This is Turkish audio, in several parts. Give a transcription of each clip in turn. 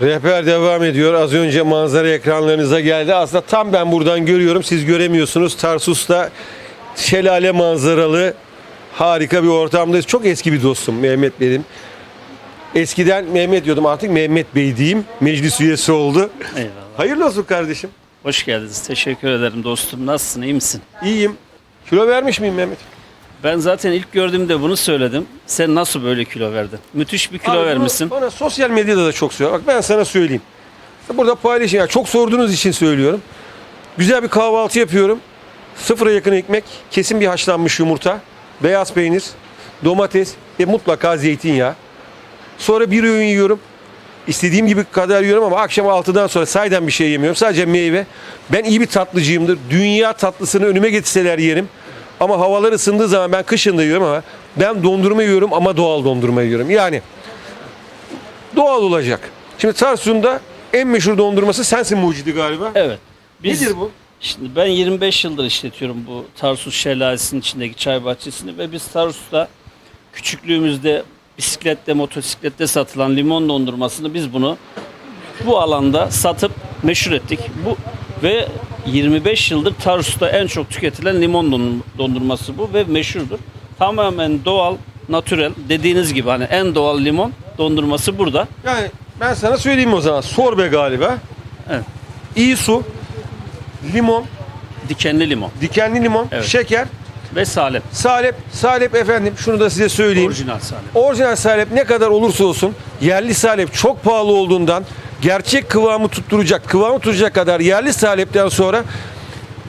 Rehber devam ediyor. Az önce manzara ekranlarınıza geldi. Aslında tam ben buradan görüyorum. Siz göremiyorsunuz. Tarsus'ta şelale manzaralı harika bir ortamdayız. Çok eski bir dostum Mehmet benim. Eskiden Mehmet diyordum artık Mehmet Bey diyeyim. Meclis üyesi oldu. Eyvallah. Hayırlı olsun kardeşim. Hoş geldiniz. Teşekkür ederim dostum. Nasılsın? iyi misin? İyiyim. Kilo vermiş miyim Mehmet? Ben zaten ilk gördüğümde bunu söyledim. Sen nasıl böyle kilo verdin? Müthiş bir kilo Abi bunu vermişsin. Bana sosyal medyada da çok söylüyor. Bak ben sana söyleyeyim. Burada paylaşayım. Yani çok sorduğunuz için söylüyorum. Güzel bir kahvaltı yapıyorum. Sıfıra yakın ekmek, kesin bir haşlanmış yumurta, beyaz peynir, domates ve mutlaka zeytinyağı. Sonra bir öğün yiyorum. İstediğim gibi kadar yiyorum ama akşam 6'dan sonra saydan bir şey yemiyorum. Sadece meyve. Ben iyi bir tatlıcıyımdır. Dünya tatlısını önüme getirseler yerim. Ama havalar ısındığı zaman ben kışın da yiyorum ama ben dondurma yiyorum ama doğal dondurma yiyorum. Yani doğal olacak. Şimdi Tarsus'un en meşhur dondurması sensin mucidi galiba. Evet. Biz, Nedir bu? Şimdi ben 25 yıldır işletiyorum bu Tarsus Şelalesi'nin içindeki çay bahçesini ve biz Tarsus'ta küçüklüğümüzde bisiklette, motosiklette satılan limon dondurmasını biz bunu bu alanda satıp meşhur ettik. Bu ve 25 yıldır Tarsus'ta en çok tüketilen limon dondurm- dondurması bu ve meşhurdur. Tamamen doğal, natürel dediğiniz gibi hani en doğal limon dondurması burada. Yani ben sana söyleyeyim o zaman. Sorbe galiba. Evet. İyi su, limon, Dikenli limon dikenli limon, Evet. şeker, ve salep. salep. Salep efendim şunu da size söyleyeyim. Orijinal salep. Orijinal salep ne kadar olursa olsun yerli salep çok pahalı olduğundan gerçek kıvamı tutturacak, kıvamı tutacak kadar yerli salepten sonra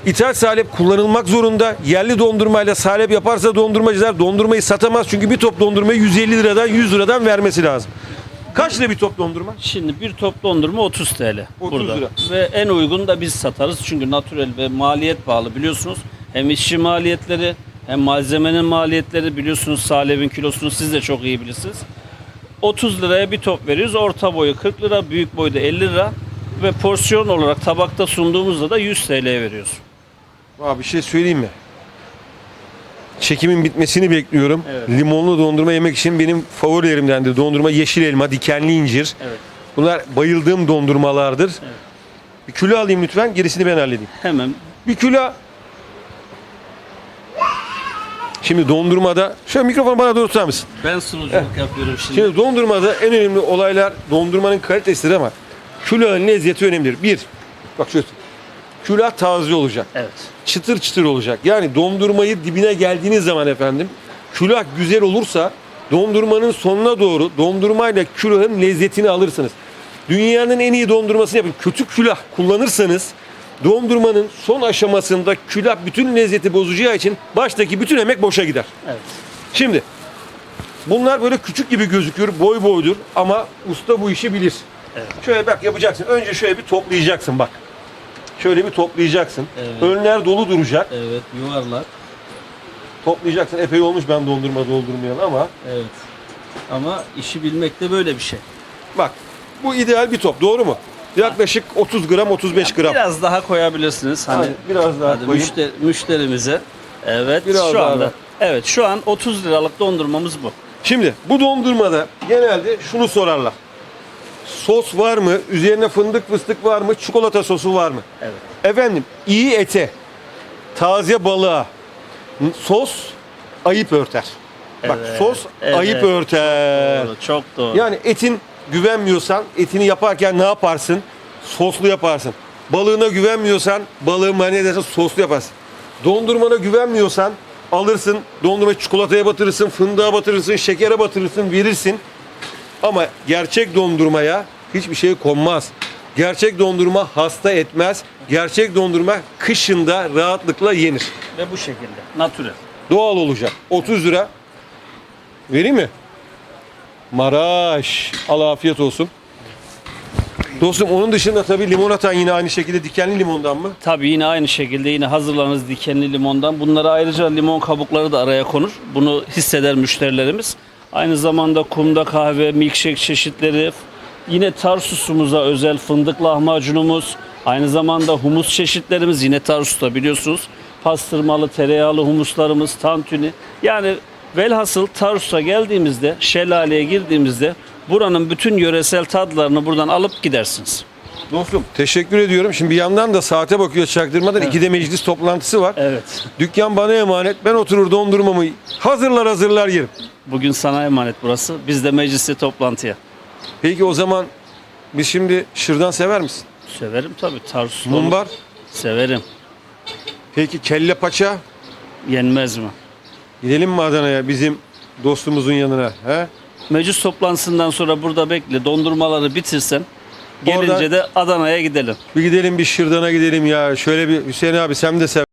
ithal salep kullanılmak zorunda. Yerli dondurmayla salep yaparsa dondurmacılar dondurmayı satamaz. Çünkü bir top dondurmayı 150 liradan 100 liradan vermesi lazım. Kaç lira bir top dondurma? Şimdi bir top dondurma 30 TL 30 burada. lira. Ve en uygun da biz satarız. Çünkü natürel ve maliyet pahalı biliyorsunuz. Hem işçi maliyetleri hem malzemenin maliyetleri biliyorsunuz salebin kilosunu siz de çok iyi bilirsiniz. 30 liraya bir top veriyoruz. Orta boyu 40 lira, büyük boyu da 50 lira ve porsiyon olarak tabakta sunduğumuzda da 100 TL veriyoruz. Abi bir şey söyleyeyim mi? Çekimin bitmesini bekliyorum. Evet. Limonlu dondurma yemek için benim favorilerimdendir. Dondurma yeşil elma, dikenli incir. Evet. Bunlar bayıldığım dondurmalardır. Evet. Bir kilo alayım lütfen, gerisini ben halledeyim. Hemen Bir kilo. Şimdi dondurmada, şöyle mikrofonu bana doğru tutar mısın? ben sunuculuk yapıyorum şimdi. Şimdi dondurmada en önemli olaylar dondurmanın kalitesidir ama külahın lezzeti önemlidir. Bir, bak şöyle, külah taze olacak. Evet. çıtır çıtır olacak. Yani dondurmayı dibine geldiğiniz zaman efendim külah güzel olursa dondurmanın sonuna doğru dondurmayla külahın lezzetini alırsınız. Dünyanın en iyi dondurmasını yapın. Kötü külah kullanırsanız dondurmanın son aşamasında külah bütün lezzeti bozacağı için baştaki bütün emek boşa gider. Evet. Şimdi bunlar böyle küçük gibi gözüküyor. Boy boydur ama usta bu işi bilir. Evet. Şöyle bak yapacaksın. Önce şöyle bir toplayacaksın bak. Şöyle bir toplayacaksın. Evet. Önler dolu duracak. Evet, yuvarlak. Toplayacaksın. Epey olmuş ben dondurma doldurmayalı ama Evet. Ama işi bilmek de böyle bir şey. bak bu ideal bir top doğru mu? Yaklaşık 30 gram 35 gram. Biraz daha koyabilirsiniz. Hani Hadi biraz daha hadi müşteri, müşterimize. Evet Biraz şu daha anda. ver. Evet şu an 30 liralık dondurmamız bu. Şimdi bu dondurmada genelde şunu sorarlar. Sos var mı? Üzerine fındık fıstık var mı? Çikolata sosu var mı? Evet. Efendim iyi ete, taze balığa sos ayıp örter. Bak Evet, sos evet. ayıp örter. Doğru, çok doğru. Yani etin güvenmiyorsan etini yaparken ne yaparsın? Soslu yaparsın. Balığına güvenmiyorsan balığın ne dersen soslu yaparsın. Dondurmana güvenmiyorsan alırsın dondurmayı çikolataya batırırsın, fındığa batırırsın, şekere batırırsın, verirsin. Ama gerçek dondurmaya hiçbir şey konmaz. Gerçek dondurma hasta etmez. Gerçek dondurma kışında rahatlıkla yenir. Ve bu şekilde. Natürel. Doğal olacak. 30 lira. Vereyim mi? Maraş. Al afiyet olsun. Dostum onun dışında tabii limonatan yine aynı şekilde dikenli limondan mı? Tabii yine aynı şekilde yine hazırlanız dikenli limondan. Bunlara ayrıca limon kabukları da araya konur. Bunu hisseder müşterilerimiz. Aynı zamanda kumda kahve, milkshake çeşitleri, yine Tarsus'umuza özel fındık lahmacunumuz, aynı zamanda humus çeşitlerimiz yine Tarsus'ta biliyorsunuz. Pastırmalı, tereyağlı humuslarımız, tantuni. Yani velhasıl Tarsus'a geldiğimizde, şelaleye girdiğimizde Buranın bütün yöresel tadlarını buradan alıp gidersiniz. Dostum teşekkür ediyorum. Şimdi bir yandan da saate bakıyor çaktırmadan. İkide meclis toplantısı var. Evet. Dükkan bana emanet. Ben oturur dondurmamı hazırlar hazırlar yerim. Bugün sana emanet burası. Biz de mecliste toplantıya. Peki o zaman biz şimdi şırdan sever misin? Severim tabii. Tarsus Mumbar. Severim. Peki kelle paça. Yenmez mi? Gidelim mi Adana'ya bizim dostumuzun yanına? He? Meclis toplantısından sonra burada bekle. Dondurmaları bitirsen gelince Oradan- de Adana'ya gidelim. Bir gidelim bir şırdana gidelim ya. Şöyle bir Hüseyin abi sen de sever.